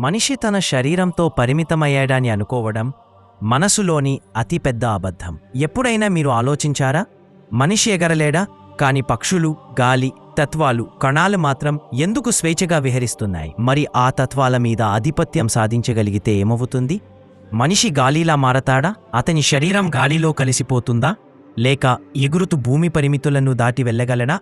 మనిషి తన శరీరంతో పరిమితమయ్యాడని అనుకోవడం మనసులోని అతిపెద్ద అబద్ధం. ఎప్పుడైనా మీరు ఆలోచించారా? మనిషి ఎగరలేడా? కాని పక్షులు గాలి తత్వాలు కణాలు మాత్రం ఎందుకు స్వేచ్ఛగా విహరిస్తున్నాయి? మరి ఆ తత్వాల మీద ఆధిపత్యం సాధించగలిగితే ఏమవుతుంది? మనిషి గాలిలా మారతాడా? అతని శరీరం గాలిలో కలిసిపోతుందా? లేక ఎగురుతూ భూమి పరిమితులను దాటి వెళ్ళగలడా?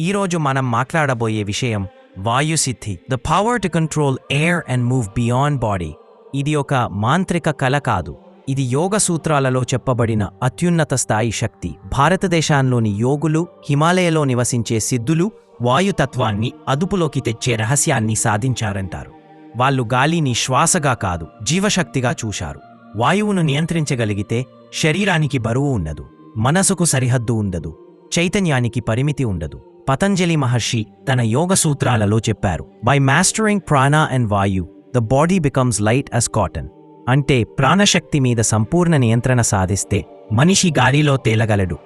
ఈరోజు మనం మాట్లాడబోయే విషయం వాయుసిద్ధి. The power to control air and move beyond body ఇది ఒక మాంత్రిక కళ కాదు. ఇది యోగ సూత్రాలలో చెప్పబడిన అత్యున్నత స్థాయి శక్తి. భారతదేశంలోని యోగులు హిమాలయలో నివసించే సిద్ధులు వాయుతత్వాన్ని అదుపులోకి తెచ్చే రహస్యాన్ని సాధించారంటారు. వాళ్ళు గాలిని శ్వాసగా కాదు జీవశక్తిగా చూశారు. వాయువును నియంత్రించగలిగితే శరీరానికి బరువు ఉండదు మనసుకు సరిహద్దు ఉండదు చైతన్యానికి పరిమితి ఉండదు. పతంజలి మహర్షి తన యోగ సూత్రాలలో చెప్పారు by mastering prana and vayu the body becomes light as cotton అంటే ప్రాణశక్తి మీద సంపూర్ణ నియంత్రణ సాధిస్తే మనిషి గాలిలో తేలగలడు.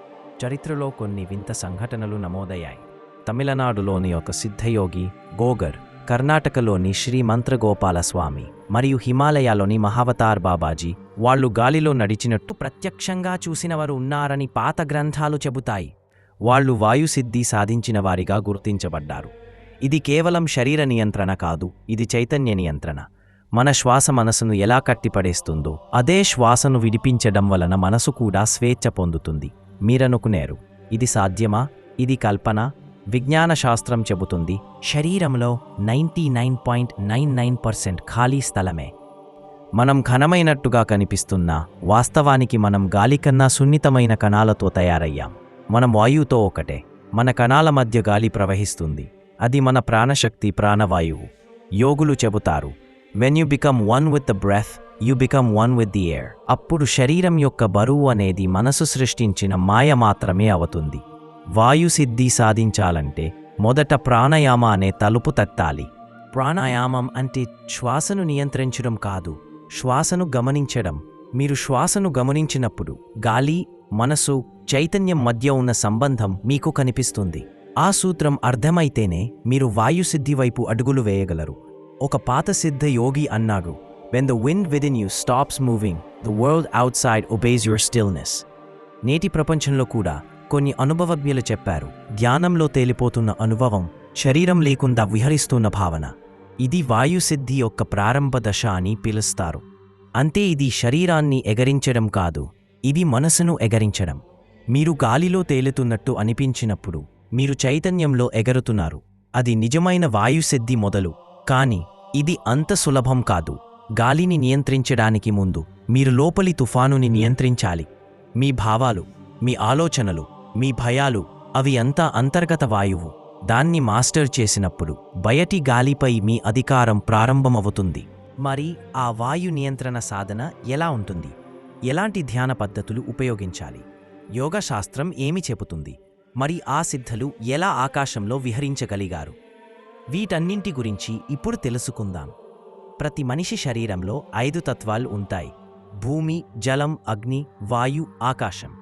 చరిత్రలో కొన్ని వింత సంఘటనలు నమోదయ్యాయి. తమిళనాడులోని ఒక సిద్ధయోగి గోగర్ కర్ణాటకలోని శ్రీ మంత్రగోపాల స్వామి మరియు హిమాలయాలోని మహావతార్ బాబాజీ వాళ్ళు గాలిలో నడిచినట్టు ప్రత్యక్షంగా చూసినవారు ఉన్నారని పాత గ్రంథాలు చెబుతాయి. వాళ్ళు వాయుసిద్ధి సాధించిన వారిగా గుర్తించబడ్డారు. ఇది కేవలం శరీర నియంత్రణ కాదు ఇది చైతన్య నియంత్రణ. మన శ్వాస మనసును ఎలా కట్టిపడేస్తుందో అదే శ్వాసను విడిపించడం వలన మనసు కూడా స్వేచ్ఛ పొందుతుంది. మీరనుకునేరు ఇది సాధ్యమా? ఇది కల్పన? విజ్ఞాన శాస్త్రం చెబుతుంది శరీరంలో ninety nine point nine nine percent ఖాళీ స్థలమే. మనం ఘనమైనట్టుగా కనిపిస్తున్నా వాస్తవానికి మనం గాలికన్నా సున్నితమైన కణాలతో తయారయ్యాం. మనం వాయువుతో ఒకటే. మన కణాల మధ్య గాలి ప్రవహిస్తుంది. అది మన ప్రాణశక్తి ప్రాణవాయువు. యోగులు చెబుతారు when you become one with the breath you become one with the air అప్పుడు శరీరం యొక్క బరువు అనేది మనసు సృష్టించిన మాయ మాత్రమే అవుతుంది. వాయుసిద్ధి సాధించాలంటే మొదట ప్రాణాయామ అనే తలుపు తట్టాలి. ప్రాణాయామం అంటే శ్వాసను నియంత్రించడం కాదు శ్వాసను గమనించడం. మీరు శ్వాసను గమనించినప్పుడు గాలి మనసు చైతన్యం మధ్య ఉన్న సంబంధం మీకు కనిపిస్తుంది. ఆ సూత్రం అర్థమైతేనే మీరు వాయుసిద్ధి వైపు అడుగులు వేయగలరు. ఒక పాత సిద్ధ యోగి అన్నాడు when the wind in you stops moving the world outside obeys your stillness నేటి ప్రపంచంలో కూడా కొన్ని అనుభవజ్ఞులు చెప్పారు ధ్యానంలో తేలిపోతున్న అనుభవం శరీరం లేకుండా విహరిస్తున్న భావన. ఇది వాయుసిద్ధి యొక్క ప్రారంభ దశ అని పిలుస్తారు. అంతే ఇది శరీరాన్ని ఎగరించడం కాదు ఇది మనసును ఎగరించడం. మీరు గాలిలో తేలుతున్నట్టు అనిపించినప్పుడు మీరు చైతన్యంలో ఎగరుతున్నారు. అది నిజమైన వాయుసిద్ధి మొదలు. కాని ఇది అంత సులభం కాదు. గాలిని నియంత్రించడానికి ముందు మీరు లోపలి తుఫానుని నియంత్రించాలి. మీ భావాలు మీ ఆలోచనలు మీ భయాలు అవి అంతా అంతర్గత వాయువు. దాన్ని మాస్టర్ చేసినప్పుడు బయటి గాలిపై మీ అధికారం ప్రారంభమవుతుంది. మరి ఆ వాయు నియంత్రణ సాధన ఎలా ఉంటుంది? ఎలాంటి ధ్యాన పద్ధతులు ఉపయోగించాలి? యోగ శాస్త్రం ఏమి చెబుతుంది? మరి ఆ సిద్ధులు ఎలా ఆకాశంలో విహరించగలిగారు? వీటన్నింటి గురించి ఇప్పుడు తెలుసుకుందాం. ప్రతి మనిషి శరీరంలో ఐదు తత్వాలు ఉంటాయి. భూమి జలం అగ్ని వాయు ఆకాశం.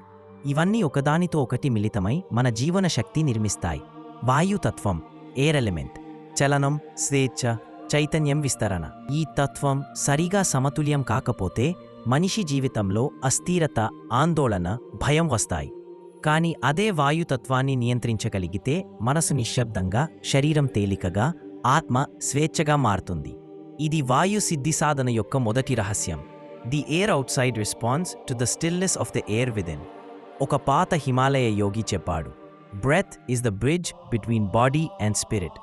ఇవన్నీ ఒకదానితో ఒకటి మిళితమై మన జీవన శక్తి నిర్మిస్తాయి. వాయుతత్వం ఎయిర్ ఎలిమెంట్ చలనం స్వేచ్ఛ చైతన్యం విస్తరణ. ఈ తత్వం సరిగా సమతుల్యం కాకపోతే మనిషి జీవితంలో అస్థిరత ఆందోళన భయం వస్తాయి. కానీ అదే వాయుతత్వాన్ని నియంత్రించగలిగితే మనసు నిశ్శబ్దంగా శరీరం తేలికగా ఆత్మ స్వేచ్ఛగా మారుతుంది. ఇది వాయు సిద్ధి సాధన యొక్క మొదటి రహస్యం. The air outside responds to the stillness of the air within. ఒక పాత హిమాలయ యోగి చెప్పాడు breath is the bridge between body and spirit.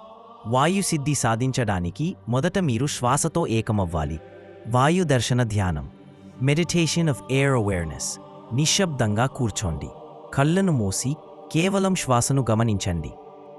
వాయు సిద్ధి సాధించడానికి మొదట మీరు శ్వాసతో ఏకమవ్వాలి. వాయు దర్శన ధ్యానం. మెడిటేషన్ ఆఫ్ ఎయిర్ అవేర్నెస్ నిశ్శబ్దంగా కూర్చోండి కళ్ళను మూసి కేవలం శ్వాసను గమనించండి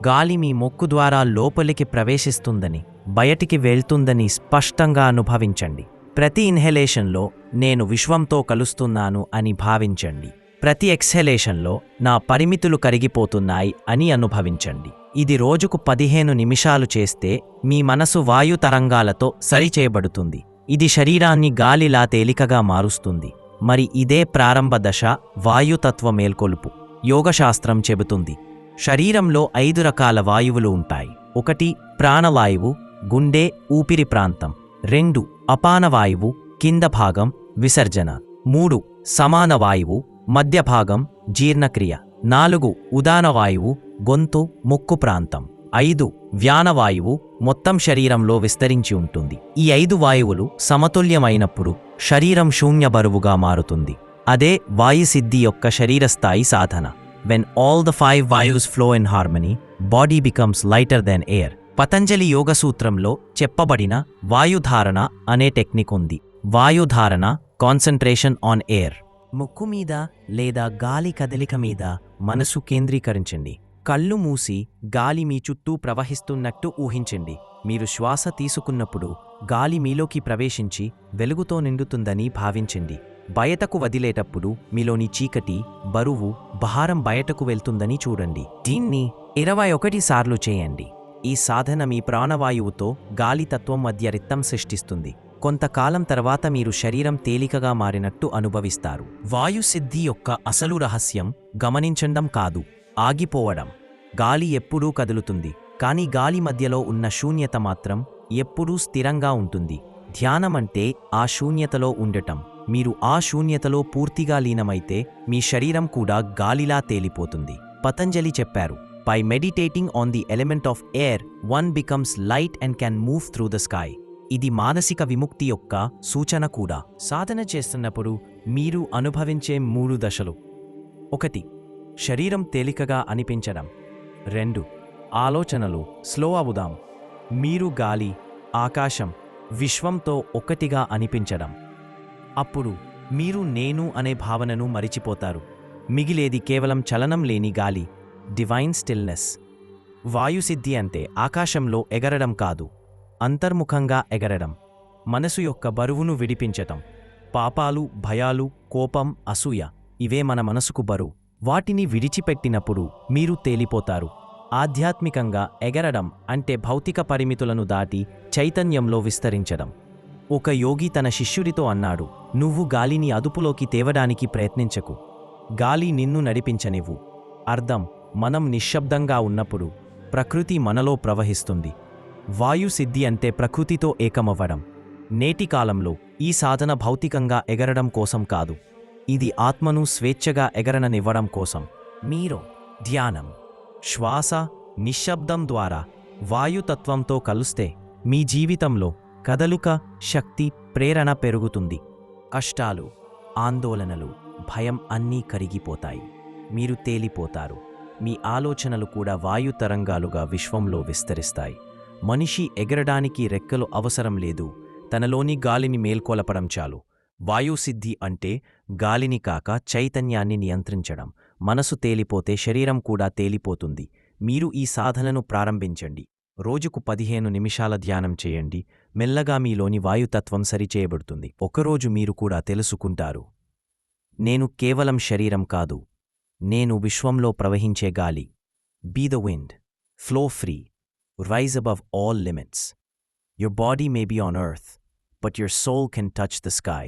గాలి మీ మొక్కు ద్వారా లోపలికి ప్రవేశిస్తుందని బయటికి వెళ్తుందని స్పష్టంగా అనుభవించండి ప్రతి ఇన్హెలేషన్లో నేను విశ్వంతో కలుస్తున్నాను అని భావించండి ప్రతి ఎక్స్హెలేషన్లో నా పరిమితులు కరిగిపోతున్నాయి అని అనుభవించండి ఇది రోజుకు పదిహేను నిమిషాలు చేస్తే మీ మనసు వాయు తరంగాలతో సరిచేయబడుతుంది ఇది శరీరాన్ని గాలిలా తేలికగా మారుస్తుంది. మరి ఇదే ప్రారంభ దశ వాయుతత్వ మేల్కొలుపు. యోగశాస్త్రం చెబుతుంది. శరీరంలో ఐదు రకాల వాయువులు ఉంటాయి. ఒకటి ప్రాణవాయువు గుండె ఊపిరి ప్రాంతం. రెండు అపాన వాయువు కింద భాగం విసర్జన. మూడు సమాన వాయువు మధ్య భాగం జీర్ణక్రియ. నాలుగు ఉదాన వాయువు గొంతు ముక్కు ప్రాంతం. ఐదు వ్యానవాయువు మొత్తం శరీరంలో విస్తరించి ఉంటుంది. ఈ ఐదు వాయువులు సమతుల్యమైనప్పుడు శరీరం శూన్య బరువుగా మారుతుంది. అదే వాయుసిద్ధి యొక్క శరీరస్థాయి సాధన. When all the five vayus flow in harmony body becomes lighter then air Patanjali యోగ సూత్రంలో చెప్పబడిన వాయుధారణ అనే టెక్నిక్ ఉంది. వాయుధారణ కాన్సన్ట్రేషన్ ఆన్ ఎయిర్ ముక్కు మీద లేదా గాలి కదలిక మీద మనసు కేంద్రీకరించండి. కళ్ళు మూసి గాలి మీ చుట్టూ ప్రవహిస్తున్నట్టు ఊహించండి. మీరు శ్వాస తీసుకున్నప్పుడు గాలి మీలోకి ప్రవేశించి వెలుగుతో నిండుతుందని భావించండి. బయటకు వదిలేటప్పుడు మీలోని చీకటి బరువు భారం బయటకు వెళ్తుందని చూడండి. దీన్ని ఇరవై ఒకటి సార్లు చేయండి. ఈ సాధన మీ ప్రాణవాయువుతో గాలి తత్వం మధ్య రిత్తం సృష్టిస్తుంది. కొంతకాలం తర్వాత మీరు శరీరం తేలికగా మారినట్టు అనుభవిస్తారు. వాయుసిద్ధి యొక్క అసలు రహస్యం గమనించడం కాదు. ఆగిపోవడం. గాలి ఎప్పుడూ కదులుతుంది. కానీ గాలి మధ్యలో ఉన్న శూన్యత మాత్రం ఎప్పుడూ స్థిరంగా ఉంటుంది. ధ్యానమంటే ఆ శూన్యతలో ఉండటం. మీరు ఆ శూన్యతలో పూర్తిగా లీనమైతే మీ శరీరం కూడా గాలిలా తేలిపోతుంది. పతంజలి చెప్పారు. By meditating on the element of air one becomes light and can move through the sky ఇది మానసిక విముక్తి యొక్క సూచన కూడా. సాధన చేస్తున్నప్పుడు మీరు అనుభవించే మూడు దశలు. ఒకటి శరీరం తేలికగా అనిపించడం. రెండు ఆలోచనలు స్లో అవుదాం. మీరు గాలి ఆకాశం విశ్వంతో ఒక్కటిగా అనిపించడం. అప్పుడు మీరు నేను అనే భావనను మరిచిపోతారు. మిగిలేది కేవలం చలనం లేని గాలి డివైన్ స్టిల్నెస్ వాయుసిద్ధి అంటే ఆకాశంలో ఎగరడం కాదు అంతర్ముఖంగా ఎగరడం. మనసు యొక్క బరువును విడిపించటం. పాపాలు భయాలు కోపం అసూయ ఇవే మన మనసుకు బరువు. వాటిని విడిచిపెట్టినప్పుడు మీరు తేలిపోతారు. ఆధ్యాత్మికంగా ఎగరడం అంటే భౌతిక పరిమితులను దాటి చైతన్యంలో విస్తరించడం. ఒక యోగి తన శిష్యుడితో అన్నాడు నువ్వు గాలిని అదుపులోకి తేవడానికి ప్రయత్నించకు. గాలి నిన్ను నడిపించనివ్వు. అర్థం మనం నిశ్శబ్దంగా ఉన్నప్పుడు ప్రకృతి మనలో ప్రవహిస్తుంది. వాయుసిద్ధి అంటే ప్రకృతితో ఏకమవ్వడం. నేటి కాలంలో ఈ సాధన భౌతికంగా ఎగరడం కోసం కాదు. ఇది ఆత్మను స్వేచ్ఛగా ఎగరననివ్వడం కోసం. మీరు ధ్యానం శ్వాస నిశ్శబ్దం ద్వారా వాయుతత్వంతో కలుస్తే మీ జీవితంలో కదలుక శక్తి ప్రేరణ పెరుగుతుంది. కష్టాలు ఆందోళనలు భయం అన్నీ కరిగిపోతాయి. మీరు తేలిపోతారు. మీ ఆలోచనలు కూడా వాయు తరంగాలుగా విశ్వంలో విస్తరిస్తాయి. మనిషి ఎగరడానికి రెక్కలు అవసరం లేదు. తనలోని గాలిని మేల్కొలపడం చాలు. వాయుసిద్ధి అంటే గాలిని కాక చైతన్యాన్ని నియంత్రించడం. మనసు తేలిపోతే శరీరం కూడా తేలిపోతుంది. మీరు ఈ సాధనను ప్రారంభించండి. రోజుకు పదిహేను నిమిషాల ధ్యానం చేయండి. మెల్లగా మీలోని వాయుతత్వం సరిచేయబడుతుంది. ఒకరోజు మీరు కూడా తెలుసుకుంటారు. నేను కేవలం శరీరం కాదు. నేను విశ్వంలో ప్రవహించే గాలి. Be the wind flow free rise above all limits your body may be on earth but your soul can touch the sky